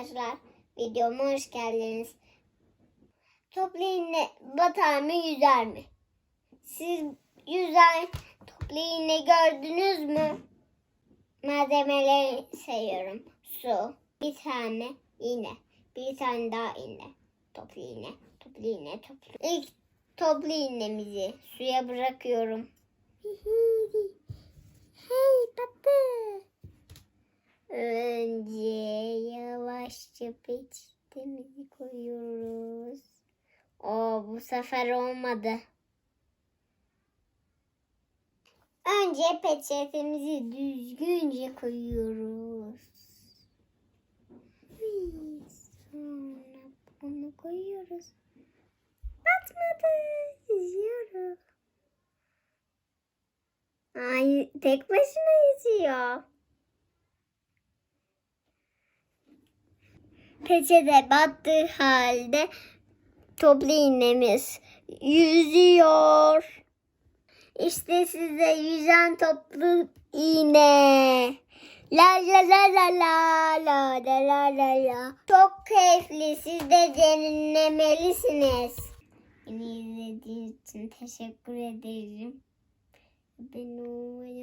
arkadaşlar. Videoma hoş geldiniz. Toplu iğne batar mı yüzer mi? Siz yüzer toplu iğne gördünüz mü? Malzemeleri sayıyorum. Su, bir tane iğne, bir tane daha iğne. Toplu iğne, toplu iğne, toplu. İlk toplu iğnemizi suya bırakıyorum. Hey tatlı. Önce yavaşça peçetemizi koyuyoruz. Oo bu sefer olmadı. Önce peçetemizi düzgünce koyuyoruz. Sonra bunu koyuyoruz. Batmadı. Yüzüyorum. Ay tek başına yüzüyor. Peçete battığı halde toplu iğnemiz yüzüyor. İşte size yüzen toplu iğne. La la la la la la la la la la. Çok keyifli. Siz de denemelisiniz. Beni izlediğiniz için teşekkür ederim. Beni.